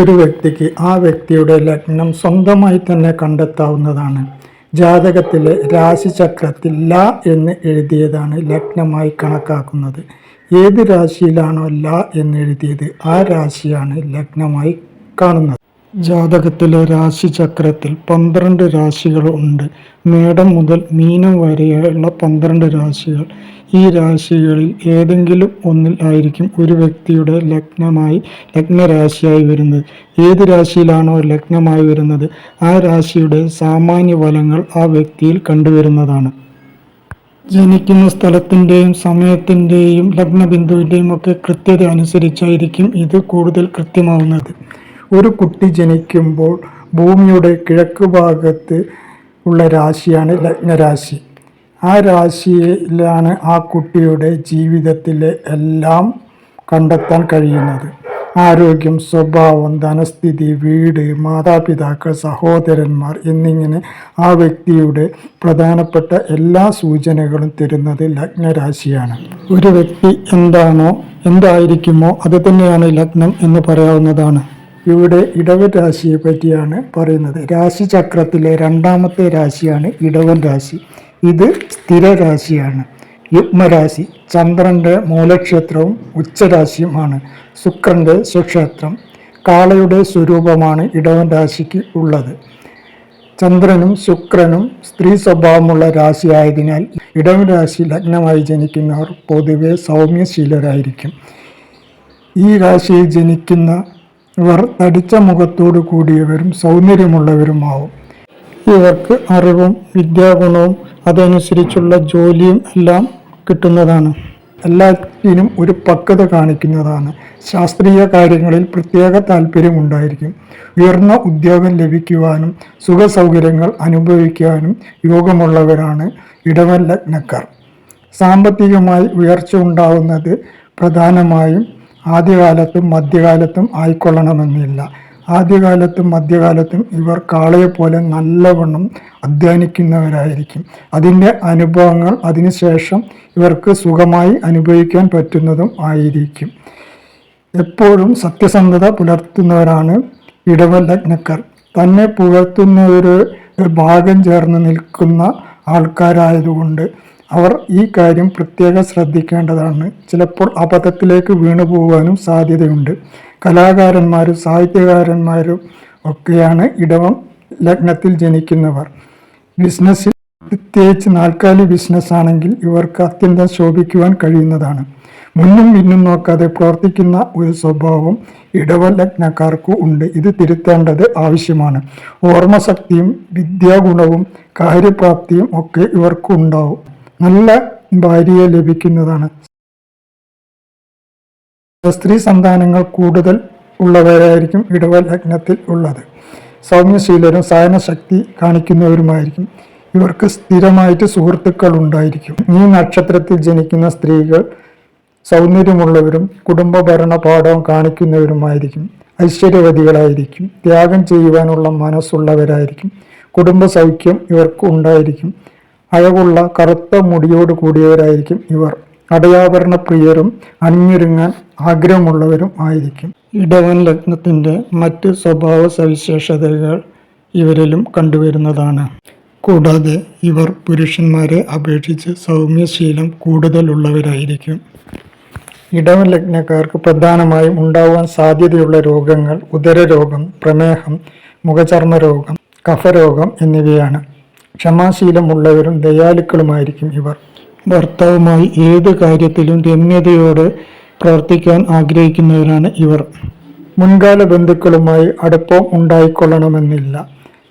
ഒരു വ്യക്തിക്ക് ആ വ്യക്തിയുടെ ലഗ്നം സ്വന്തമായി തന്നെ കണ്ടെത്താവുന്നതാണ്. ജാതകത്തിലെ രാശിചക്രത്തിൽ ല എന്ന് എഴുതിയതാണ് ലഗ്നമായി കണക്കാക്കുന്നത്. ഏത് രാശിയിലാണോ ല എന്ന് എഴുതിയത് ആ രാശിയാണ് ലഗ്നമായി കാണുന്നത്. ജാതകത്തിലെ രാശിചക്രത്തിൽ പന്ത്രണ്ട് രാശികൾ ഉണ്ട്. മേടം മുതൽ മീനം വരെയുള്ള പന്ത്രണ്ട് രാശികൾ. ഈ രാശികളിൽ ഏതെങ്കിലും ഒന്നിൽ ആയിരിക്കും ഒരു വ്യക്തിയുടെ ലഗ്നമായി ലഗ്നരാശിയായി വരുന്നത്. ഏത് രാശിയിലാണോ ലഗ്നമായി വരുന്നത് ആ രാശിയുടെ സാമാന്യ ഫലങ്ങൾ ആ വ്യക്തിയിൽ കണ്ടുവരുന്നതാണ്. ജനിക്കുന്ന സ്ഥലത്തിന്റെയും സമയത്തിന്റെയും ലഗ്നബിന്ദുവിന്റെയും ഒക്കെ കൃത്യത അനുസരിച്ചായിരിക്കും ഇത് കൂടുതൽ കൃത്യമാവുന്നത്. ഒരു കുട്ടി ജനിക്കുമ്പോൾ ഭൂമിയുടെ കിഴക്ക് ഭാഗത്ത് ഉള്ള രാശിയാണ് ലഗ്നരാശി. ആ രാശിയിലാണ് ആ കുട്ടിയുടെ ജീവിതത്തിലെ എല്ലാം കണ്ടെത്താൻ കഴിയുന്നത്. ആരോഗ്യം സ്വഭാവം ധനസ്ഥിതി വീട് മാതാപിതാക്കൾ സഹോദരന്മാർ എന്നിങ്ങനെ ആ വ്യക്തിയുടെ പ്രധാനപ്പെട്ട എല്ലാ സൂചനകളും തരുന്നത് ലഗ്നരാശിയാണ്. ഒരു വ്യക്തി എന്താണോ എന്തായിരിക്കുമോ അത് തന്നെയാണ് ലഗ്നം എന്ന് പറയാവുന്നതാണ്. ഇവിടെ ഇടവൻ രാശിയെ പറ്റിയാണ് പറയുന്നത്. രാശിചക്രത്തിലെ രണ്ടാമത്തെ രാശിയാണ് ഇടവൻ രാശി. ഇത് സ്ഥിരരാശിയാണ് യുഗ്മരാശി ചന്ദ്രന്റെ മൂലക്ഷേത്രവും ഉച്ചരാശിയുമാണ് ശുക്രന്റെ സ്വക്ഷേത്രം കാളയുടെ സ്വരൂപമാണ് ഇടവൻ രാശിക്ക് ഉള്ളത്. ചന്ദ്രനും ശുക്രനും സ്ത്രീ സ്വഭാവമുള്ള രാശിയായതിനാൽ ഇടവൻ രാശി ലഗ്നമായി ജനിക്കുന്നവർ പൊതുവെ സൗമ്യശീലരായിരിക്കും. ഈ രാശിയിൽ ജനിക്കുന്ന ഇവർ തടിച്ച മുഖത്തോടു കൂടിയവരും സൗന്ദര്യമുള്ളവരുമാവും. ഇവർക്ക് അറിവും വിദ്യാഗുണവും അതനുസരിച്ചുള്ള ജോലിയും എല്ലാം കിട്ടുന്നതാണ്. എല്ലാത്തിനും ഒരു പക്വത കാണിക്കുന്നതാണ്. ശാസ്ത്രീയ കാര്യങ്ങളിൽ പ്രത്യേക താല്പര്യമുണ്ടായിരിക്കും ഉയർന്ന ഉദ്യോഗം ലഭിക്കുവാനും സുഖ സൗകര്യങ്ങൾ അനുഭവിക്കുവാനും യോഗമുള്ളവരാണ് ഇടവൻ ലഗ്നക്കാർ. സാമ്പത്തികമായി ഉയർച്ച ഉണ്ടാവുന്നത് പ്രധാനമായും ആദ്യകാലത്തും മധ്യകാലത്തും ആയിക്കൊള്ളണമെന്നില്ല. ആദ്യകാലത്തും മധ്യകാലത്തും ഇവർ കാളയെപ്പോലെ നല്ലവണ്ണം അധ്വാനിക്കുന്നവരായിരിക്കും. അതിന്റെ അനുഭവങ്ങൾ അതിനുശേഷം ഇവർക്ക് സുഖമായി അനുഭവിക്കാൻ പറ്റുന്നതും ആയിരിക്കും. എപ്പോഴും സത്യസന്ധത പുലർത്തുന്നവരാണ് ഇടവ ലഗ്നക്കാർ. തന്നെ പുലർത്തുന്നവർ ഭാഗം ചേർന്ന് നിൽക്കുന്ന ആൾക്കാരായതുകൊണ്ട് അവർ ഈ കാര്യം പ്രത്യേകം ശ്രദ്ധിക്കേണ്ടതാണ്. ചിലപ്പോൾ അബദ്ധത്തിലേക്ക് വീണു പോകാനും സാധ്യതയുണ്ട്. കലാകാരന്മാരും സാഹിത്യകാരന്മാരും ഒക്കെയാണ് ഇടവം ലഗ്നത്തിൽ ജനിക്കുന്നവർ. ബിസിനസ്സിൽ പ്രത്യേകിച്ച് നാൽക്കാലി ബിസിനസ് ആണെങ്കിൽ ഇവർക്ക് അത്യന്തം ശോഭിക്കുവാൻ കഴിയുന്നതാണ്. മുന്നും പിന്നും നോക്കാതെ പ്രവർത്തിക്കുന്ന ഒരു സ്വഭാവം ഇടവ ലഗ്നക്കാർക്കും ഉണ്ട്. ഇത് തിരുത്തേണ്ടത് ആവശ്യമാണ്. ഓർമ്മശക്തിയും വിദ്യാഗുണവും കാര്യപ്രാപ്തിയും ഒക്കെ ഇവർക്ക് ഉണ്ടാവും നല്ല ഭാര്യയെ ലഭിക്കുന്നതാണ്. സ്ത്രീ സന്താനങ്ങൾ കൂടുതൽ ഉള്ളവരായിരിക്കും ഇടവ ലഗ്നത്തിൽ ഉള്ളത്. സൗമ്യശീലരും സഹനശക്തി കാണിക്കുന്നവരുമായിരിക്കും. ഇവർക്ക് സ്ഥിരമായിട്ട് സുഹൃത്തുക്കൾ ഉണ്ടായിരിക്കും. ഈ നക്ഷത്രത്തിൽ ജനിക്കുന്ന സ്ത്രീകൾ സൗന്ദര്യമുള്ളവരും കുടുംബഭരണ പാഠവും കാണിക്കുന്നവരുമായിരിക്കും. ഐശ്വര്യവതികളായിരിക്കും. ത്യാഗം ചെയ്യുവാനുള്ള മനസ്സുള്ളവരായിരിക്കും. കുടുംബ സൗഖ്യം ഇവർക്ക് ഉണ്ടായിരിക്കും. അഴകുള്ള കറുത്ത മുടിയോട് കൂടിയവരായിരിക്കും ഇവർ. അടയാഭരണ പ്രിയരും അണിഞ്ഞൊരുങ്ങാൻ ആഗ്രഹമുള്ളവരും ആയിരിക്കും. ഇടവൻ ലഗ്നത്തിന്റെ മറ്റ് സ്വഭാവ സവിശേഷതകൾ ഇവരിലും കണ്ടുവരുന്നതാണ്. കൂടാതെ ഇവർ പുരുഷന്മാരെ അപേക്ഷിച്ച് സൗമ്യശീലം കൂടുതലുള്ളവരായിരിക്കും. ഇടവൻ ലഗ്നക്കാർക്ക് പ്രധാനമായും ഉണ്ടാവാൻ സാധ്യതയുള്ള രോഗങ്ങൾ ഉദരരോഗം പ്രമേഹം മുഖചർമ്മ രോഗം കഫരോഗം എന്നിവയാണ്. ക്ഷമാശീലമുള്ളവരും ദയാലുക്കളുമായിരിക്കും ഇവർ. ഭർത്താവുമായി ഏത് കാര്യത്തിലും രമ്യതയോടെ പ്രവർത്തിക്കാൻ ആഗ്രഹിക്കുന്നവരാണ് ഇവർ. മുൻകാല ബന്ധുക്കളുമായി അടുപ്പം ഉണ്ടായിക്കൊള്ളണമെന്നില്ല.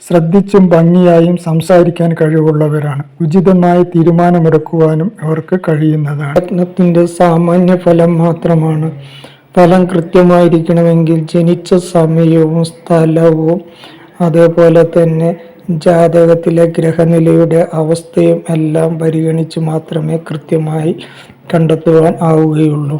ശ്രദ്ധിച്ചും ഭംഗിയായും സംസാരിക്കാൻ കഴിവുള്ളവരാണ്. ഉചിതമായ തീരുമാനമെടുക്കുവാനും അവർക്ക് കഴിയുന്നതാണ്. രത്നത്തിന്റെ സാമാന്യ ഫലം മാത്രമാണ്. ഫലം കൃത്യമായിരിക്കണമെങ്കിൽ ജനിച്ച സമയവും സ്ഥലവും അതേപോലെ തന്നെ ജാതകത്തിലെ ഗ്രഹനിലയുടെ അവസ്ഥയും എല്ലാം പരിഗണിച്ച് മാത്രമേ കൃത്യമായി കണ്ടെത്തുവാൻ ആവുകയുള്ളൂ.